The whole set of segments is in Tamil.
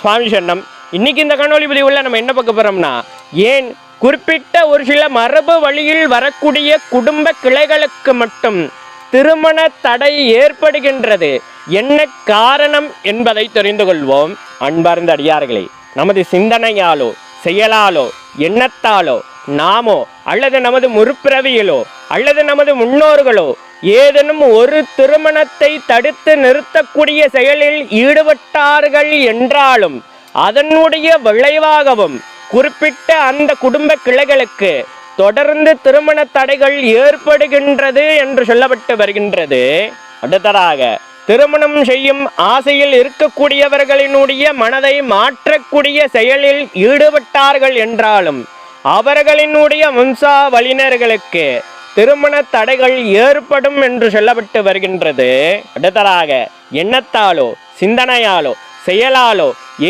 சுவாமி சொன்னம் இன்றைக்கி இந்த காணொளி பதிவுல நம்ம என்ன பார்க்க போகிறோம்னா ஏன் குறிப்பிட்ட ஒரு சில மரபு வழியில் வரக்கூடிய குடும்ப கிளைகளுக்கு மட்டும் திருமண தடை ஏற்படுகின்றது என்ன காரணம் என்பதை தெரிந்து கொள்வோம். அன்பார்ந்த அடியார்களே நமது சிந்தனையாலோ செயலாலோ எண்ணத்தாலோ நாமோ அல்லது நமது முற்பிறவியிலோ அல்லது நமது முன்னோர்களோ ஏதேனும் ஒரு திருமணத்தை தடுத்து நிறுத்தக்கூடிய செயலில் ஈடுபட்டார்கள் என்றாலும் அதனுடைய விளைவாகவும் குறிப்பிட்ட அந்த குடும்ப கிளைகளுக்கு தொடர்ந்து திருமண தடைகள் ஏற்படுகின்றது என்று சொல்லப்பட்டு வருகின்றது. அடுத்ததாக திருமணம் செய்யும் ஆசையில் இருக்கக்கூடியவர்களினுடைய மனதை மாற்றக்கூடிய செயலில் ஈடுபட்டார்கள் என்றாலும் அவர்களினுடைய வம்சாவளியினர்களுக்கு திருமண தடைகள் ஏற்படும் என்று சொல்லப்பட்டு வருகின்றது. அடுத்ததாக எண்ணத்தாலோ சிந்தனையாலோ செயலாலோ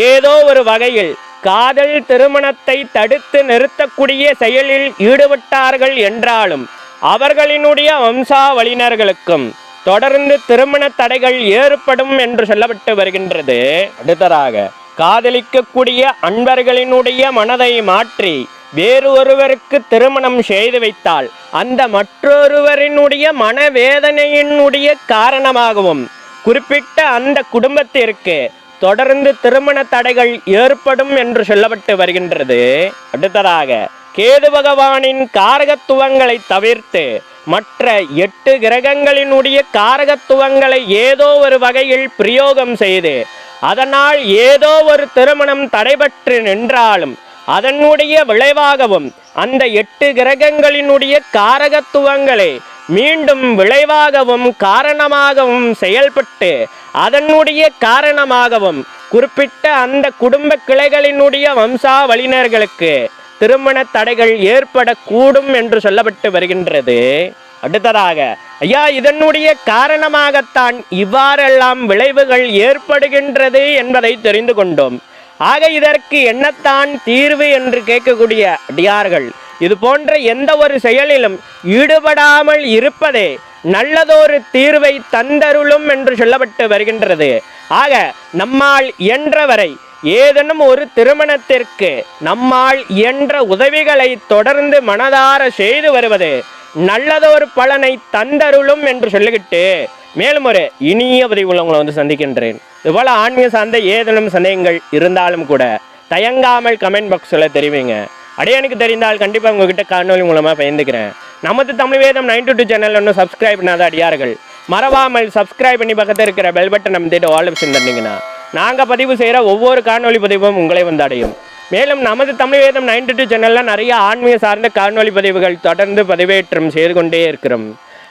ஏதோ ஒரு வகையில் காதல் திருமணத்தை தடுத்து நிறுத்தக்கூடிய செயலில் ஈடுபட்டார்கள் என்றாலும் அவர்களினுடைய வம்சாவளியினர்களுக்கும் தொடர்ந்து திருமண தடைகள் ஏற்படும் என்று சொல்லப்பட்டு வருகின்றது. அடுத்ததாக காதலிக்கக்கூடிய அன்பர்களினுடைய மனதை மாற்றி வேறு ஒருவருக்கு திருமணம் செய்து வைத்தால் அந்த மற்றொருவரினுடைய மனவேதனையினுடைய காரணமாகவும் குறிப்பிட்ட அந்த குடும்பத்திற்கு தொடர்ந்து திருமண தடைகள் ஏற்படும் என்று சொல்லப்பட்டு வருகின்றது. அடுத்ததாக கேது பகவானின் காரகத்துவங்களை தவிர்த்து மற்ற எட்டு கிரகங்களினுடைய காரகத்துவங்களை ஏதோ ஒரு வகையில் பிரயோகம் செய்து அதனால் ஏதோ ஒரு திருமணம் தடைபற்று நின்றாலும் அதனுடைய விளைவாகவும் அந்த எட்டு கிரகங்களினுடைய காரகத்துவங்களை மீண்டும் விளைவாகவும் காரணமாகவும் செயல்பட்டு அதனுடைய காரணமாகவும் குறிப்பிட்ட அந்த குடும்ப கிளைகளினுடைய வம்சாவளியினர்களுக்கு திருமண தடைகள் ஏற்படக்கூடும் என்று சொல்லப்பட்டு வருகின்றது. அடுத்ததாக ஐயா இதனுடைய காரணமாகத்தான் இவ்வாறெல்லாம் விளைவுகள் ஏற்படுகின்றது என்பதை தெரிந்து கொண்டோம். ஆக இதற்கு என்னத்தான் தீர்வு என்று கேட்கக்கூடிய அடியார்கள்? இது போன்ற எந்த ஒரு செயலிலும் ஈடுபடாமல் இருப்பதே நல்லதொரு தீர்வை தந்தருளும் என்று சொல்லப்பட்டு வருகின்றது. ஆக நம்மால் இயன்றவரை ஏதேனும் ஒரு திருமணத்திற்கு நம்மால் இயன்ற உதவிகளை தொடர்ந்து மனதார செய்து வருவது நல்லதொரு பலனை தந்தருளும் என்று சொல்லிக்கிட்டு மேலும் ஒரு இனிய உதவி உள்ளவங்களை வந்து சந்திக்கின்றேன். இவ்வளோ ஆன்மீக சார்ந்த ஏதேனும் சந்தேகங்கள் இருந்தாலும் கூட தயங்காமல் கமெண்ட் பாக்ஸில் தெரிவிங்க. அடையானுக்கு தெரிந்தால் கண்டிப்பாக உங்ககிட்ட காணொலி மூலமாக பயந்துக்கிறேன் நமது Tamil Vedam nine two channel ஒன்றும் சப்ஸ்கிரைப் பண்ணாத அடியார்கள் மறவாமல் சப்ஸ்கிரைப் பண்ணி பக்கத்தில் இருக்கிற பெல் பட்டன் நம்பிட்டு ஆல் ஆப்ஷன் தந்தீங்கன்னா நாங்கள் பதிவு செய்கிற ஒவ்வொரு காணொலி பதிவும் உங்களை வந்து அடையும் மேலும் நமது தமிழ் வேதம் நைன்டி டூ சேனலில் நிறைய ஆன்மீக சார்ந்த காணொலி பதிவுகள் தொடர்ந்து பதிவேற்றம் செய்து கொண்டே இருக்கிறோம்.